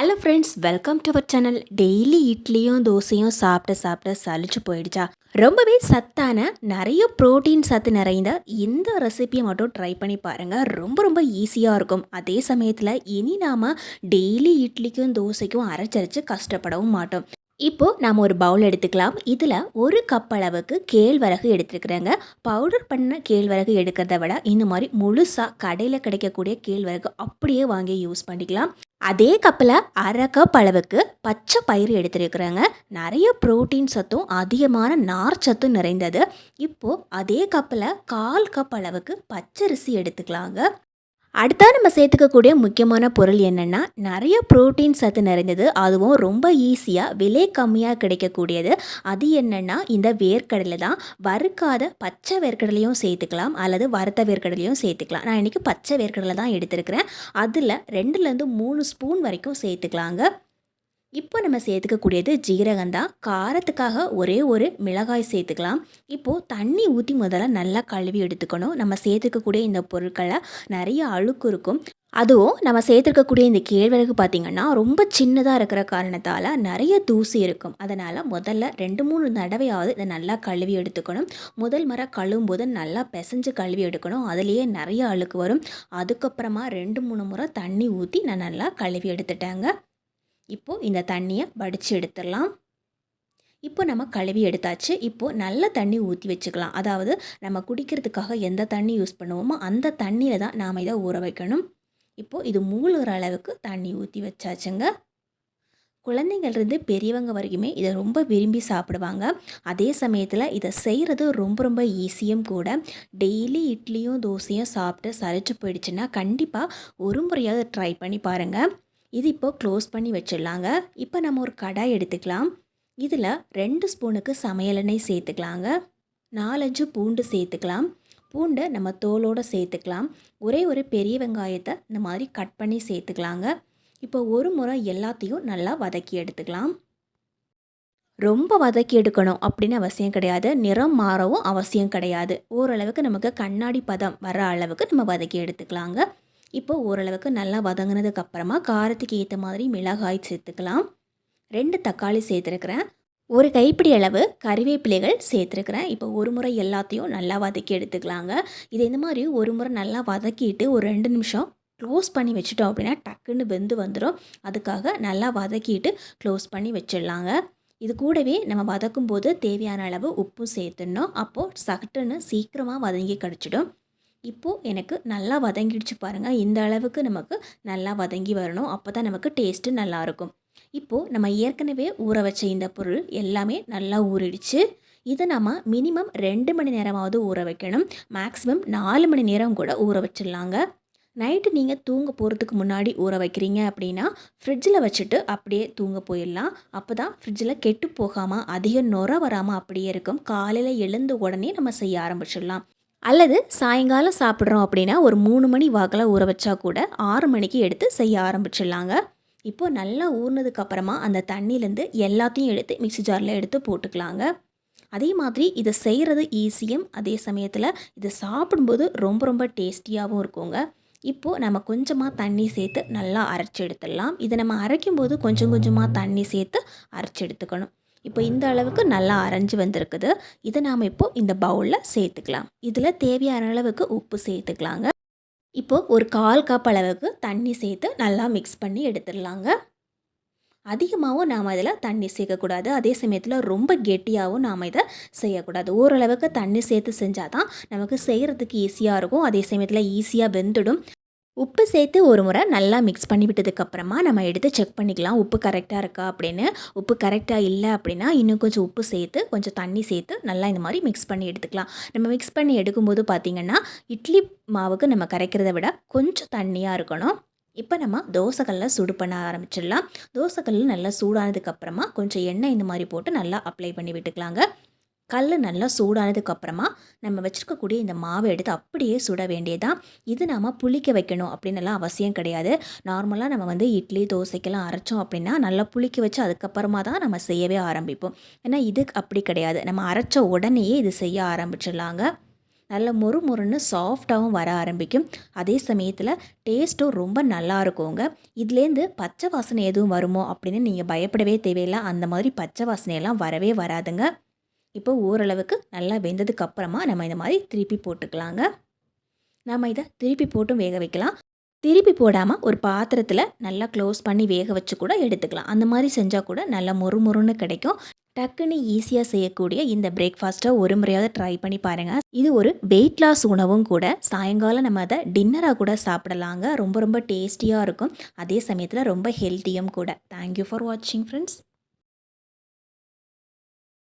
Hello friends welcome to our channel daily இட்லியும் தோசையும் சாப்பிட்டு சாப்பிட்டு சளிச்சு போயிடுச்சா? ரொம்பவே சத்தான நிறைய புரோட்டீன் சத்து நிறைந்த இந்த ரெசிபியை மட்டும் ட்ரை பண்ணி பாருங்கள் ரொம்ப ரொம்ப ஈஸியாக இருக்கும். அதே சமயத்தில் இனி நாம் டெய்லி இட்லிக்கும் தோசைக்கும் அரைச்சரைச்சு கஷ்டப்படவும் மாட்டோம். இப்போது நாம் ஒரு பவுல் எடுத்துக்கலாம். இதில் ஒரு கப் அளவுக்கு கேழ்வரகு எடுத்துருக்குறேங்க. பவுடர் பண்ண கேழ்வரகு எடுக்கிறத விட இந்த மாதிரி முழுசாக கடையில் கிடைக்கக்கூடிய கேழ்வரகு அப்படியே வாங்கி யூஸ் பண்ணிக்கலாம். அதே கப்பில் அரை கப் அளவுக்கு பச்சை பயிறு எடுத்துருக்குறேங்க. நிறைய புரோட்டீன் சத்தும் அதிகமான நார் சத்தும் நிறைந்தது. இப்போது அதே கப்பில் கால் கப் அளவுக்கு பச்சரிசி எடுத்துக்கலாங்க. அடுத்தா நம்ம சேர்த்துக்கக்கூடிய முக்கியமான பொருள் என்னென்னா நிறைய புரோட்டீன் சத்து நிறைந்தது அதுவும் ரொம்ப ஈஸியாக விலை கம்மியாக கிடைக்கக்கூடியது. அது என்னென்னா இந்த வேர்க்கடலை தான். வறுக்காத பச்சை வேர்க்கடலையும் சேர்த்துக்கலாம் அல்லது வறுத்த வேர்க்கடலையும் சேர்த்துக்கலாம். நான் இன்றைக்கி பச்சை வேர்க்கடலை தான் எடுத்திருக்கிறேன். அதில் ரெண்டுலேருந்து மூணு ஸ்பூன் வரைக்கும் சேர்த்துக்கலாங்க. இப்போ நம்ம சேர்த்துக்கக்கூடியது ஜீரகம் தான் காரத்துக்காக ஒரே ஒரு மிளகாய் சேர்த்துக்கலாம். இப்போது தண்ணி ஊற்றி முதல்ல நல்லா கழுவி எடுத்துக்கணும். நம்ம சேர்த்துக்கக்கூடிய இந்த பொருட்களை நிறைய அழுக்கு இருக்கும். அதுவும் நம்ம சேர்த்துருக்கக்கூடிய இந்த கேழ்வரகு பார்த்திங்கன்னா ரொம்ப சின்னதாக இருக்கிற காரணத்தால் நிறைய தூசி இருக்கும். அதனால் முதல்ல ரெண்டு மூணு தடவையாவது இதை நல்லா கழுவி எடுத்துக்கணும். முதல் முறை கழுவும்போது நல்லா பிசைஞ்சு கழுவி எடுக்கணும். அதுலேயே நிறைய அழுக்கு வரும். அதுக்கப்புறமா ரெண்டு மூணு முறை தண்ணி ஊற்றி நான் நல்லா கழுவி எடுத்துட்டேங்க. இப்போது இந்த தண்ணியை வடித்து எடுத்துடலாம். இப்போ நம்ம கழுவி எடுத்தாச்சு. இப்போது நல்ல தண்ணி ஊற்றி வச்சுக்கலாம். அதாவது நம்ம குடிக்கிறதுக்காக எந்த தண்ணி யூஸ் பண்ணுவோமோ அந்த தண்ணியில் தான் நாம் இதை ஊற வைக்கணும். இப்போது இது மூழ்கிற அளவுக்கு தண்ணி ஊற்றி வச்சாச்சுங்க. குழந்தைங்கள்லேருந்து பெரியவங்க வரைக்குமே இதை ரொம்ப விரும்பி சாப்பிடுவாங்க. அதே சமயத்தில் இதை செய்கிறது ரொம்ப ரொம்ப ஈஸியும் கூட. டெய்லி இட்லியும் தோசையும் சாப்பிட்டு சரிச்சு போயிடுச்சுன்னா கண்டிப்பாக ஒரு முறையாவது ட்ரை பண்ணி பாருங்கள் இது இப்போ க்ளோஸ் பண்ணி வச்சிடலாங்க. இப்போ நம்ம ஒரு கடாய் எடுத்துக்கலாம். இதில் ரெண்டு ஸ்பூனுக்கு சமையல் எண்ணெய் சேர்த்துக்கலாங்க. நாலஞ்சு பூண்டு சேர்த்துக்கலாம். பூண்டை நம்ம தோலோடு சேர்த்துக்கலாம். ஒரே ஒரு பெரிய வெங்காயத்தை இந்த மாதிரி கட் பண்ணி சேர்த்துக்கலாங்க. இப்போ ஒரு முறை எல்லாத்தையும் நல்லா வதக்கி எடுத்துக்கலாம். ரொம்ப வதக்கி எடுக்கணும் அப்படின்னு அவசியம் கிடையாது. நிறம் மாறவும் அவசியம் கிடையாது. ஓரளவுக்கு நமக்கு கண்ணாடி பதம் வர அளவுக்கு நம்ம வதக்கி எடுத்துக்கலாங்க. இப்போ ஓரளவுக்கு நல்லா வதங்கினதுக்கு அப்புறமா காரத்துக்கு ஏற்ற மாதிரி மிளகாய் சேர்த்துக்கலாம். ரெண்டு தக்காளி சேர்த்துருக்குறேன். ஒரு கைப்பிடி அளவு கறிவேப்பிலைகள் சேர்த்துருக்குறேன். இப்போ ஒரு முறை எல்லாத்தையும் நல்லா வதக்கி எடுத்துக்கலாங்க. இது இந்த மாதிரி ஒரு முறை நல்லா வதக்கிட்டு ஒரு ரெண்டு நிமிஷம் க்ளோஸ் பண்ணி வச்சுட்டோம் அப்படின்னா டக்குன்னு வெந்து வந்துடும் அதுக்காக நல்லா வதக்கிட்டு க்ளோஸ் பண்ணி வச்சிடலாங்க. இது கூடவே நம்ம வதக்கும் போது தேவையான அளவு உப்பும் சேர்த்துடணும். அப்போது சட்டுன்னு சீக்கிரமாக வதங்கி கிடச்சிடும். இப்போது எனக்கு நல்லா வதங்கிடுச்சு பாருங்கள் இந்த அளவுக்கு நமக்கு நல்லா வதங்கி வரணும். அப்போ தான் நமக்கு டேஸ்ட்டு நல்லாயிருக்கும். இப்போது நம்ம ஏற்கனவே ஊற வச்ச இந்த பொருள் எல்லாமே நல்லா ஊறிடுச்சு. இதை நம்ம மினிமம் ரெண்டு மணி நேரமாவது ஊற வைக்கணும். மேக்ஸிமம் நாலு மணி நேரம் கூட ஊற வச்சிடலாங்க. நைட்டு நீங்கள் தூங்க போகிறதுக்கு முன்னாடி ஊற வைக்கிறீங்க அப்படின்னா ஃப்ரிட்ஜில் வச்சுட்டு அப்படியே தூங்க போயிடலாம். அப்போ தான் ஃப்ரிட்ஜில் கெட்டு போகாமல் அதிக நுர வராமல் அப்படியே இருக்கும். காலையில் எழுந்த உடனே நம்ம செய்ய ஆரம்பிச்சிடலாம். அல்லது சாயங்காலம் சாப்பிட்றோம் அப்படின்னா ஒரு மூணு மணி வாக்கில் ஊற வச்சா கூட ஆறு மணிக்கு எடுத்து செய்ய ஆரம்பிச்சிடலாங்க. இப்போது நல்லா ஊறினதுக்கப்புறமா அந்த தண்ணியிலேருந்து எல்லாத்தையும் எடுத்து மிக்சி ஜாரில் எடுத்து போட்டுக்கலாங்க. அதே மாதிரி இதை செய்கிறது ஈஸியும் அதே சமயத்தில் இதை சாப்பிடும்போது ரொம்ப ரொம்ப டேஸ்டியாகவும் இருக்குங்க. இப்போது நம்ம கொஞ்சமாக தண்ணி சேர்த்து நல்லா அரைச்சி எடுத்துடலாம். இதை நம்ம அரைக்கும்போது கொஞ்சம் கொஞ்சமாக தண்ணி சேர்த்து அரைச்சி எடுத்துக்கணும். இப்போ இந்த அளவுக்கு நல்லா அரைஞ்சி வந்திருக்குது. இதை நாம் இப்போது இந்த பவுலில் சேர்த்துக்கலாம். இதில் தேவையான அளவுக்கு உப்பு சேர்த்துக்கலாங்க. இப்போது ஒரு கால் கப் அளவுக்கு தண்ணி சேர்த்து நல்லா மிக்ஸ் பண்ணி எடுத்துடலாங்க. அதிகமாகவும் நாம் இதில் தண்ணி சேர்க்கக்கூடாது. அதே சமயத்தில் ரொம்ப கெட்டியாகவும் நாம் இதை செய்யக்கூடாது. ஓரளவுக்கு தண்ணி சேர்த்து செஞ்சால் தான் நமக்கு செய்கிறதுக்கு ஈஸியாக இருக்கும். அதே சமயத்தில் ஈஸியாக வெந்துடும். உப்பு சேர்த்து ஒரு முறை நல்லா மிக்ஸ் பண்ணி விட்டதுக்கப்புறமா நம்ம எடுத்து செக் பண்ணிக்கலாம். உப்பு கரெக்டாக இருக்கா அப்படின்னு. உப்பு கரெக்டாக இல்லை அப்படின்னா இன்னும் கொஞ்சம் உப்பு சேர்த்து கொஞ்சம் தண்ணி சேர்த்து நல்லா இந்த மாதிரி மிக்ஸ் பண்ணி எடுத்துக்கலாம். நம்ம மிக்ஸ் பண்ணி எடுக்கும்போது பார்த்திங்கன்னா இட்லி மாவுக்கு நம்ம கரைக்கிறத விட கொஞ்சம் தண்ணியாக இருக்கணும். இப்போ நம்ம தோசைக்கல்ல சூடு பண்ண ஆரம்பிச்சிடலாம். தோசைக்கல் நல்லா சூடானதுக்கப்புறமா கொஞ்சம் எண்ணெய் இந்த மாதிரி போட்டு நல்லா அப்ளை பண்ணி விட்டுக்கலாங்க. கல் நல்லா சூடானதுக்கப்புறமா நம்ம வச்சுருக்கக்கூடிய இந்த மாவை எடுத்து அப்படியே சுட வேண்டியதான் இது நாம் புளிக்க வைக்கணும் அப்படின்னுலாம் அவசியம் கிடையாது. நார்மலாக நம்ம வந்து இட்லி தோசைக்கெல்லாம் அரைச்சோம் அப்படின்னா நல்லா புளிக்க வச்சு அதுக்கப்புறமா தான் நம்ம செய்யவே ஆரம்பிப்போம். ஏன்னா இது அப்படி கிடையாது. நம்ம அரைச்ச உடனேயே இது செய்ய ஆரம்பிச்சிடலாங்க. நல்ல மொறு மொறுன்னு சாஃப்டாகவும் வர ஆரம்பிக்கும். அதே சமயத்தில் டேஸ்ட்டும் ரொம்ப நல்லா இருக்குங்க. இதுலேருந்து பச்சை வாசனை எதுவும் வருமோ அப்படின்னு நீங்கள் பயப்படவே தேவையில்லை. அந்த மாதிரி பச்சை வாசனையெல்லாம் வரவே வராதுங்க. இப்போ ஓரளவுக்கு நல்லா வெந்ததுக்கு அப்புறமா நம்ம இந்த மாதிரி திருப்பி போட்டுக்கலாங்க. நம்ம இதை திருப்பி போட்டும் வேக வைக்கலாம். திருப்பி போடாமல் ஒரு பாத்திரத்தில் நல்லா க்ளோஸ் பண்ணி வேக வச்சு கூட எடுத்துக்கலாம். அந்த மாதிரி செஞ்சால் கூட நல்லா மொறு மொறுன்னு கிடைக்கும். டக்குன்னு ஈஸியாக செய்யக்கூடிய இந்த பிரேக்ஃபாஸ்ட்டை ஒரு முறையாவது ட்ரை பண்ணி பாருங்கள் இது ஒரு வெயிட் லாஸ் உணவும் கூட சாயங்காலம் நம்ம அதை டின்னராக கூட சாப்பிடலாங்க. ரொம்ப ரொம்ப டேஸ்டியாக இருக்கும். அதே சமயத்தில் ரொம்ப ஹெல்த்தியும் கூட. தேங்க்யூ ஃபார் வாட்சிங் ஃப்ரெண்ட்ஸ்